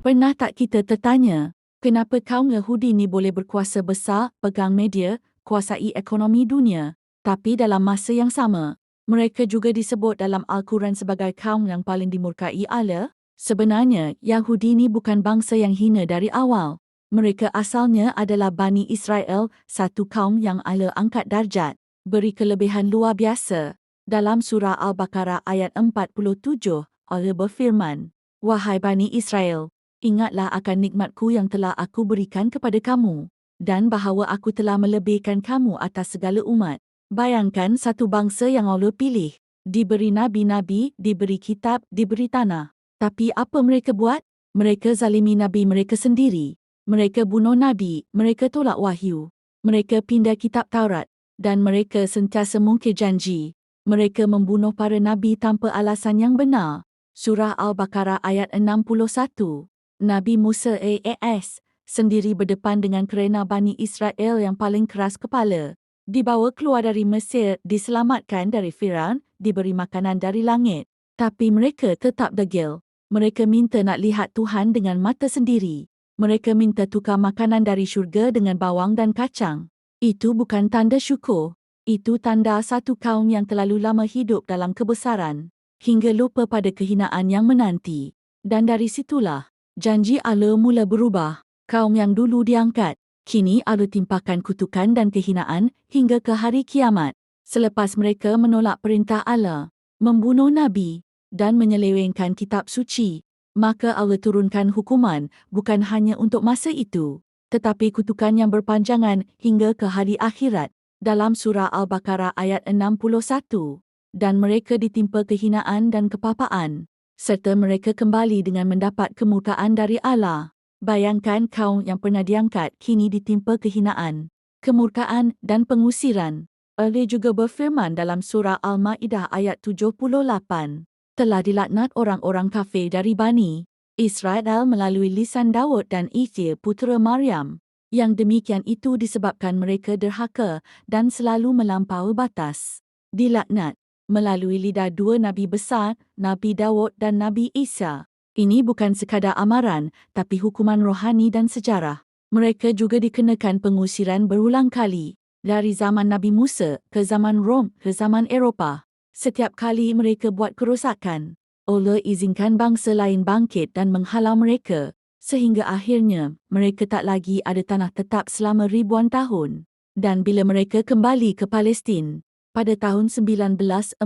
Pernah tak kita tertanya, kenapa kaum Yahudi ni boleh berkuasa besar, pegang media, kuasai ekonomi dunia, tapi dalam masa yang sama, mereka juga disebut dalam Al-Quran sebagai kaum yang paling dimurkai Allah? Sebenarnya, Yahudi ni bukan bangsa yang hina dari awal. Mereka asalnya adalah Bani Israel, satu kaum yang Allah angkat darjat, beri kelebihan luar biasa. Dalam surah Al-Baqarah ayat 47, Allah berfirman, Wahai Bani Israel, ingatlah akan nikmatku yang telah aku berikan kepada kamu, dan bahawa aku telah melebihkan kamu atas segala umat. Bayangkan satu bangsa yang Allah pilih, diberi nabi-nabi, diberi kitab, diberi tanah. Tapi apa mereka buat? Mereka zalimi nabi mereka sendiri. Mereka bunuh nabi, mereka tolak wahyu. Mereka pindah kitab Taurat dan mereka sentiasa mungkir janji. Mereka membunuh para nabi tanpa alasan yang benar. Surah Al-Baqarah ayat 61. Nabi Musa AAS sendiri berdepan dengan kerena Bani Israel yang paling keras kepala dibawa keluar dari Mesir, diselamatkan dari Firaun, diberi makanan dari langit. Tapi mereka tetap degil. Mereka minta nak lihat Tuhan dengan mata sendiri. Mereka minta tukar makanan dari syurga dengan bawang dan kacang. Itu bukan tanda syukur. Itu tanda satu kaum yang terlalu lama hidup dalam kebesaran. Hingga lupa pada kehinaan yang menanti. Dan dari situlah, janji Allah mula berubah. Kaum yang dulu diangkat, kini Allah timpakan kutukan dan kehinaan hingga ke hari kiamat. Selepas mereka menolak perintah Allah, membunuh Nabi dan menyelewengkan kitab suci, maka Allah turunkan hukuman bukan hanya untuk masa itu, tetapi kutukan yang berpanjangan hingga ke hari akhirat dalam surah Al-Baqarah ayat 61 dan mereka ditimpa kehinaan dan kepapaan serta mereka kembali dengan mendapat kemurkaan dari Allah. Bayangkan kaum yang pernah diangkat kini ditimpa kehinaan, kemurkaan dan pengusiran. Allah juga berfirman dalam surah Al-Ma'idah ayat 78, telah dilaknat orang-orang kafir dari Bani Israel melalui lisan Daud dan Isa putera Maryam. Yang demikian itu disebabkan mereka derhaka dan selalu melampaui batas. Dilaknat melalui lidah dua Nabi besar, Nabi Daud dan Nabi Isa. Ini bukan sekadar amaran, tapi hukuman rohani dan sejarah. Mereka juga dikenakan pengusiran berulang kali, dari zaman Nabi Musa ke zaman Rom ke zaman Eropah. Setiap kali mereka buat kerosakan, Allah izinkan bangsa lain bangkit dan menghalau mereka, sehingga akhirnya mereka tak lagi ada tanah tetap selama ribuan tahun. Dan bila mereka kembali ke Palestin, pada tahun 1948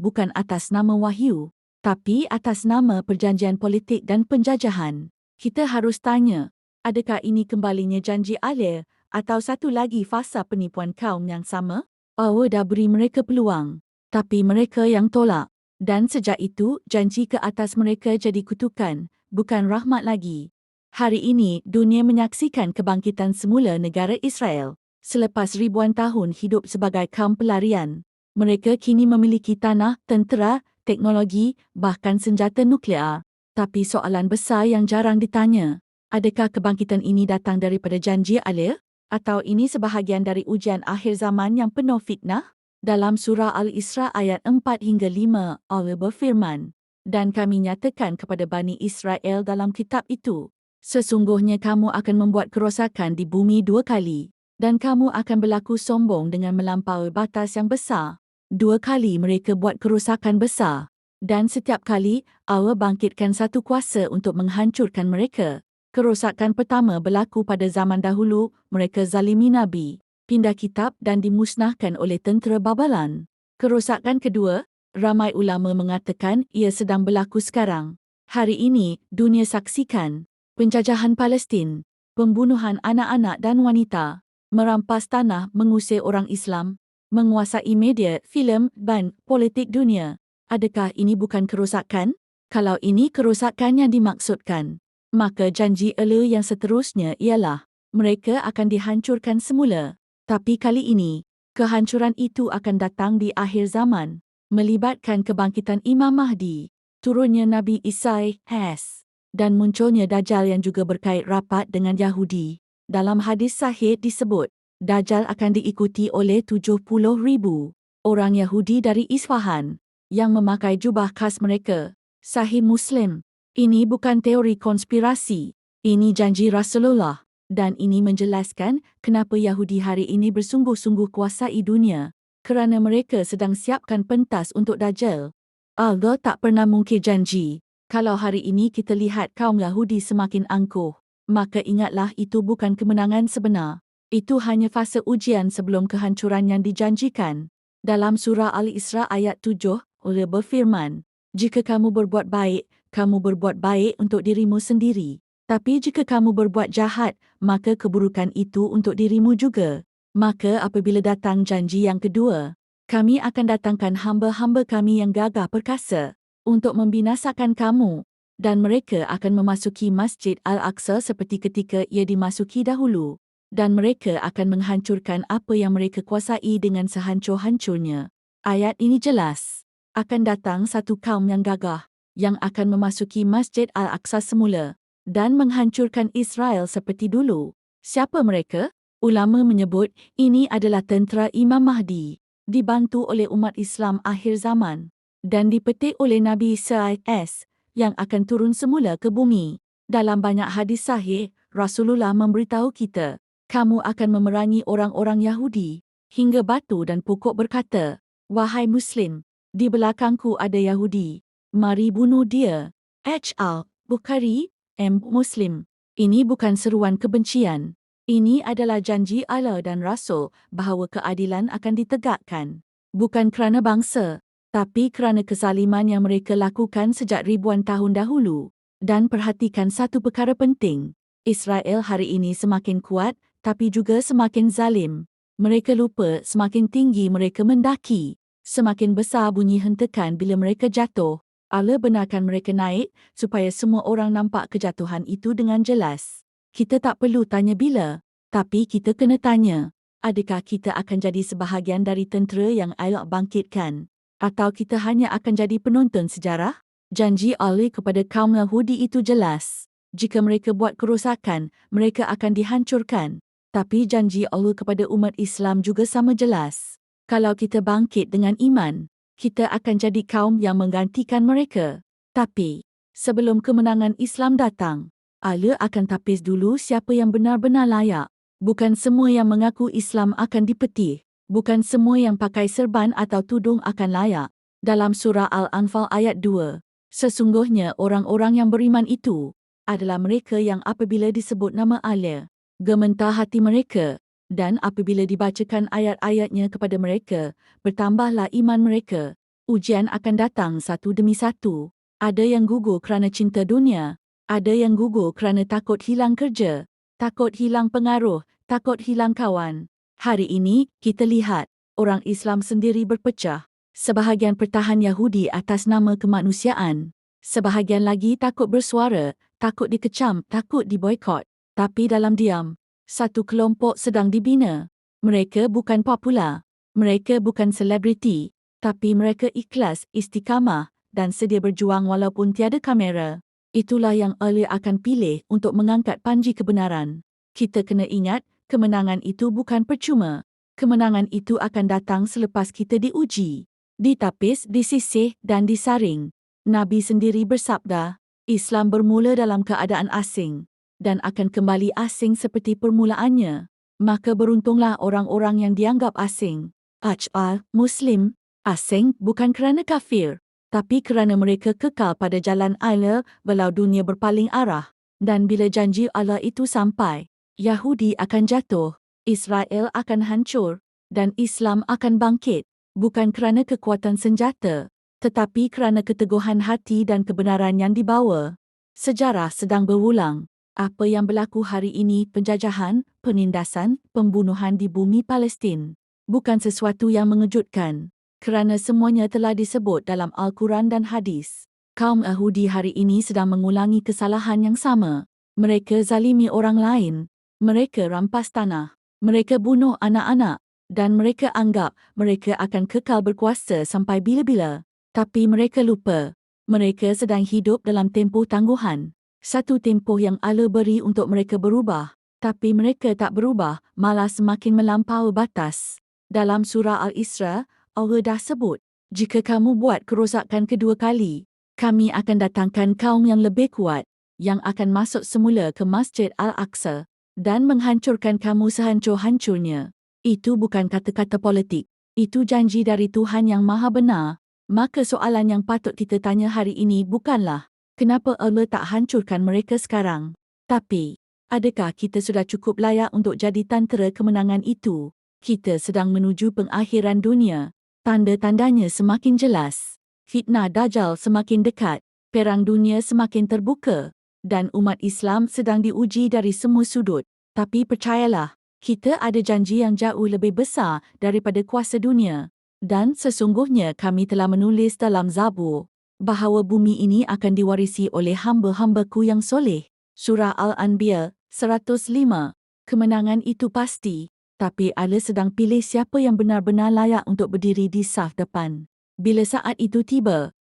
bukan atas nama wahyu, tapi atas nama perjanjian politik dan penjajahan, kita harus tanya, adakah ini kembalinya janji alir atau satu lagi fasa penipuan kaum yang sama? Allah dah beri mereka peluang, tapi mereka yang tolak. Dan sejak itu, janji ke atas mereka jadi kutukan, bukan rahmat lagi. Hari ini, dunia menyaksikan kebangkitan semula negara Israel. Selepas ribuan tahun hidup sebagai kaum pelarian, mereka kini memiliki tanah, tentera teknologi, bahkan senjata nuklear. Tapi soalan besar yang jarang ditanya, adakah kebangkitan ini datang daripada janji Allah? Atau ini sebahagian dari ujian akhir zaman yang penuh fitnah? Dalam surah Al-Isra ayat 4 hingga 5, Allah berfirman, Dan kami nyatakan kepada Bani Israel dalam kitab itu, Sesungguhnya kamu akan membuat kerosakan di bumi dua kali, dan kamu akan berlaku sombong dengan melampaui batas yang besar. Dua kali mereka buat kerosakan besar dan setiap kali Allah bangkitkan satu kuasa untuk menghancurkan mereka. Kerosakan pertama berlaku pada zaman dahulu, mereka zalimi Nabi, pindah kitab dan dimusnahkan oleh tentera Babalan. Kerosakan kedua, ramai ulama mengatakan ia sedang berlaku sekarang. Hari ini, dunia saksikan penjajahan Palestin, pembunuhan anak-anak dan wanita, merampas tanah mengusir orang Islam, menguasai media, filem, dan politik dunia. Adakah ini bukan kerosakan? Kalau ini kerosakan yang dimaksudkan, maka janji elu yang seterusnya ialah mereka akan dihancurkan semula. Tapi kali ini, kehancuran itu akan datang di akhir zaman, melibatkan kebangkitan Imam Mahdi, turunnya Nabi Isa Has, dan munculnya Dajjal yang juga berkait rapat dengan Yahudi. Dalam hadis sahih disebut, Dajjal akan diikuti oleh 70 ribu orang Yahudi dari Isfahan yang memakai jubah khas mereka. Sahih Muslim Ini bukan teori konspirasi. Ini janji Rasulullah. Dan ini menjelaskan kenapa Yahudi hari ini bersungguh-sungguh kuasai dunia. Kerana mereka sedang siapkan pentas untuk Dajjal. Allah tak pernah mungkir janji. Kalau hari ini kita lihat kaum Yahudi semakin angkuh, maka ingatlah itu bukan kemenangan sebenar. Itu hanya fase ujian sebelum kehancuran yang dijanjikan. Dalam surah Al-Isra ayat 7, Allah berfirman, Jika kamu berbuat baik, kamu berbuat baik untuk dirimu sendiri. Tapi jika kamu berbuat jahat, maka keburukan itu untuk dirimu juga. Maka apabila datang janji yang kedua, kami akan datangkan hamba-hamba kami yang gagah perkasa untuk membinasakan kamu dan mereka akan memasuki Masjid Al-Aqsa seperti ketika ia dimasuki dahulu dan mereka akan menghancurkan apa yang mereka kuasai dengan sehancur-hancurnya. Ayat ini jelas. Akan datang satu kaum yang gagah yang akan memasuki Masjid Al-Aqsa semula dan menghancurkan Israel seperti dulu. Siapa mereka? Ulama menyebut ini adalah tentera Imam Mahdi, dibantu oleh umat Islam akhir zaman dan dipetik oleh Nabi AS yang akan turun semula ke bumi. Dalam banyak hadis sahih, Rasulullah memberitahu kita, kamu akan memerangi orang-orang Yahudi hingga batu dan pokok berkata, Wahai Muslim, di belakangku ada Yahudi, mari bunuh dia. H.Al. Bukhari M. Muslim. Ini bukan seruan kebencian. Ini adalah janji Allah dan Rasul bahawa keadilan akan ditegakkan. Bukan kerana bangsa, tapi kerana kezaliman yang mereka lakukan sejak ribuan tahun dahulu. Dan perhatikan satu perkara penting. Israel hari ini semakin kuat, tapi juga semakin zalim. Mereka lupa semakin tinggi mereka mendaki. Semakin besar bunyi hentakan bila mereka jatuh. Allah benarkan mereka naik supaya semua orang nampak kejatuhan itu dengan jelas. Kita tak perlu tanya bila, tapi kita kena tanya, adakah kita akan jadi sebahagian dari tentera yang Allah bangkitkan? Atau kita hanya akan jadi penonton sejarah? Janji Allah kepada kaum Yahudi itu jelas. Jika mereka buat kerosakan, mereka akan dihancurkan. Tapi janji Allah kepada umat Islam juga sama jelas. Kalau kita bangkit dengan iman, kita akan jadi kaum yang menggantikan mereka. Tapi, sebelum kemenangan Islam datang, Allah akan tapis dulu siapa yang benar-benar layak. Bukan semua yang mengaku Islam akan dipetih. Bukan semua yang pakai serban atau tudung akan layak. Dalam surah Al-Anfal ayat 2, sesungguhnya orang-orang yang beriman itu adalah mereka yang apabila disebut nama Allah, gementar hati mereka dan apabila dibacakan ayat-ayatnya kepada mereka, bertambahlah iman mereka. Ujian akan datang satu demi satu. Ada yang gugur kerana cinta dunia. Ada yang gugur kerana takut hilang kerja. Takut hilang pengaruh. Takut hilang kawan. Hari ini, kita lihat, orang Islam sendiri berpecah. Sebahagian pertahan Yahudi atas nama kemanusiaan. Sebahagian lagi takut bersuara, takut dikecam, takut diboykot. Tapi dalam diam, satu kelompok sedang dibina. Mereka bukan popular. Mereka bukan selebriti. Tapi mereka ikhlas, istiqamah dan sedia berjuang walaupun tiada kamera. Itulah yang Allah akan pilih untuk mengangkat panji kebenaran. Kita kena ingat, kemenangan itu bukan percuma. Kemenangan itu akan datang selepas kita diuji. Ditapis, disisih dan disaring. Nabi sendiri bersabda, Islam bermula dalam keadaan asing dan akan kembali asing seperti permulaannya, maka beruntunglah orang-orang yang dianggap asing. Aj'al, Muslim, asing bukan kerana kafir, tapi kerana mereka kekal pada jalan Allah walau dunia berpaling arah. Dan bila janji Allah itu sampai, Yahudi akan jatuh, Israel akan hancur, dan Islam akan bangkit, bukan kerana kekuatan senjata, tetapi kerana keteguhan hati dan kebenaran yang dibawa. Sejarah sedang berulang apa yang berlaku hari ini penjajahan, penindasan, pembunuhan di bumi Palestin bukan sesuatu yang mengejutkan kerana semuanya telah disebut dalam Al-Quran dan hadis. Kaum Yahudi hari ini sedang mengulangi kesalahan yang sama. Mereka zalimi orang lain. Mereka rampas tanah. Mereka bunuh anak-anak. Dan mereka anggap mereka akan kekal berkuasa sampai bila-bila. Tapi mereka lupa. Mereka sedang hidup dalam tempoh tangguhan satu tempoh yang Allah beri untuk mereka berubah, tapi mereka tak berubah, malah semakin melampau batas. Dalam surah Al-Isra, Allah dah sebut, jika kamu buat kerosakan kedua kali, Kami akan datangkan kaum yang lebih kuat yang akan masuk semula ke Masjid Al-Aqsa dan menghancurkan kamu sehancur-hancurnya. Itu bukan kata-kata politik. Itu janji dari Tuhan yang Maha Benar. Maka soalan yang patut kita tanya hari ini bukanlah kenapa Allah tak hancurkan mereka sekarang. Tapi, adakah kita sudah cukup layak untuk jadi tantera kemenangan itu? Kita sedang menuju pengakhiran dunia. Tanda-tandanya semakin jelas. Fitnah Dajjal semakin dekat. Perang dunia semakin terbuka. Dan umat Islam sedang diuji dari semua sudut. Tapi percayalah, kita ada janji yang jauh lebih besar daripada kuasa dunia. Dan sesungguhnya kami telah menulis dalam Zabur bahawa bumi ini akan diwarisi oleh hamba-hambaku yang soleh. Surah Al-Anbiya 105. Kemenangan itu pasti tapi Allah sedang pilih siapa yang benar-benar layak untuk berdiri di saf depan. Bila saat itu tiba,